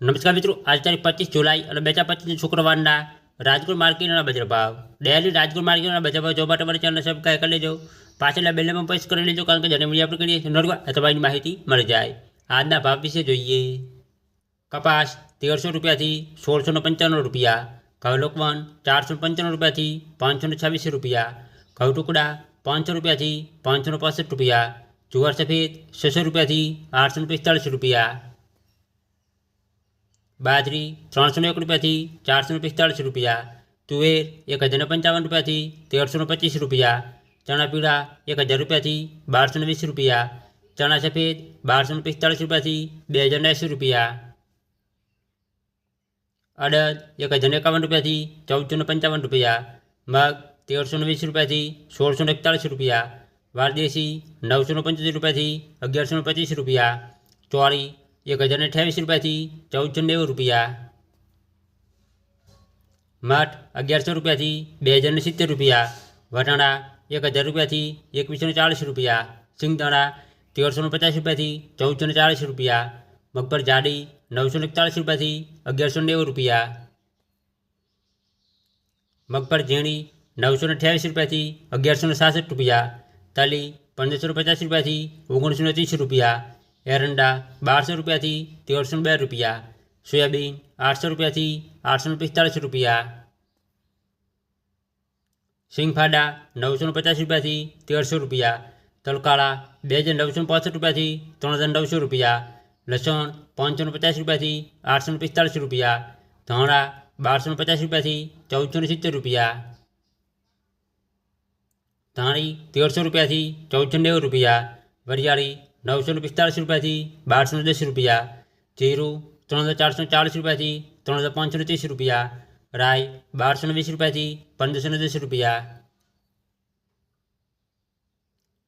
નમસ્કાર મિત્રો આજ તારીખ પચીસ જુલાઈ અને બે હજાર પચીસ શુક્રવારના રાજકોટ માર્કેટના બજાર ભાવ ડેલી રાજકોટ માર્કેટના બજાર ભાવ જોવા માટે તમારી ચેનલ સબસ્ક્રાઈબ કરી લેજો પાછળના બેલમાં પ્રેસ કરી લેજો કારણ કે જેને મીડિયા આપણે કરીએ છીએ નોટવા અથવા એની માહિતી મળી જાય આજના ભાવ વિશે જોઈએ કપાસ તેરસો રૂપિયાથી સોળસો ને પંચાણું રૂપિયા ઘઉં લોકવન ચારસો પંચાણું રૂપિયાથી પાંચસો ને છવ્વીસ રૂપિયા ઘઉં ટુકડા પાંચસો રૂપિયાથી પાંચસો ને પાસઠ રૂપિયા જુવાર સફેદ છસો રૂપિયાથી આઠસો ને પિસ્તાળીસ રૂપિયા બાજરી ત્રણસો એક રૂપિયાથી ચારસો પિસ્તાળીસ રૂપિયા તુવેર એક હજાર પંચાવન રૂપિયાથી તેરસો પચીસ રૂપિયા ચણા પીળા એક હજાર રૂપિયાથી બારસો વીસ રૂપિયા ચણા સફેદ બારસો પિસ્તાળીસ રૂપિયાથી બે હજાર એંસી રૂપિયા અડદ એક હજાર એકાવન રૂપિયાથી ચૌદસો પંચાવન રૂપિયા મગ તેરસો વીસ રૂપિયાથી સોળસો એકતાળીસ રૂપિયા વારદેશી નવસો પંચોતેર રૂપિયાથી અગિયારસો પચીસ રૂપિયા ચોરી એક હજાર અઠ્યાવીસ રૂપિયાથી ચૌદસો નેવું રૂપિયા મઠ અગિયારસો રૂપિયાથી બે હજાર સિત્તેર રૂપિયા વટાણા એક હજાર રૂપિયાથી એકવીસો ચાળીસ રૂપિયા સિંગદાણા તેરસો પચાસ રૂપિયાથી ચૌદસો ચાળીસ રૂપિયા મગફળ જાડી નવસો એકતાળીસ રૂપિયાથી અગિયારસો નેવું રૂપિયા મગફળ ઝીણી નવસો અઠ્યાવીસ રૂપિયાથી અગિયારસો સાસઠ રૂપિયા તલી પંદરસો પચાસ રૂપિયાથી ઓગણીસો ત્રીસ રૂપિયા એરંડા બારસો રૂપિયાથી તેરસો બે રૂપિયા, સોયાબીન આઠસો રૂપિયાથી આઠસો પિસ્તાળીસ રૂપિયા, સિંગફાડા નવસો પચાસ રૂપિયાથી તેરસો રૂપિયા તલકાળા બે હજાર નવસો પાંસઠ રૂપિયાથી ત્રણ હજાર નવસો રૂપિયા, લસણ પાંચસો પચાસ રૂપિયાથી આઠસો પિસ્તાળીસ રૂપિયા, ધાણા બારસો પચાસ રૂપિયાથી ચૌદસો સિત્તેર રૂપિયા, ધાણી તેરસો રૂપિયાથી ચૌદસો નેવું રૂપિયા, વરિયાળી નવસો પિસ્તાળીસ રૂપિયાથી બારસો દસ રૂપિયા જીરું ત્રણ હજાર ચારસો ચાલીસ રૂપિયાથી ત્રણ હજાર પાંચસો ત્રીસ રૂપિયા રાય બારસો વીસ રૂપિયાથી પંદરસો દસ રૂપિયા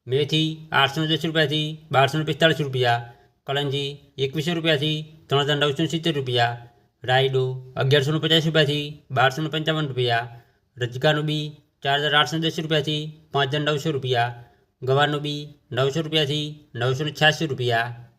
મેથી આઠસો દસ રૂપિયાથી બારસો પિસ્તાળીસ રૂપિયા કલંજી એકવીસો રૂપિયાથી ત્રણ હજાર નવસો સિત્તેર રૂપિયા રાયડો અગિયારસો પચાસ રૂપિયાથી બારસો પંચાવન રૂપિયા રજગાનું બી ચાર હજાર આઠસો દસ રૂપિયાથી પાંચ હજાર નવસો રૂપિયા ગવારનું બી નવસો રૂપિયાથી નવસો છ્યાસી રૂપિયા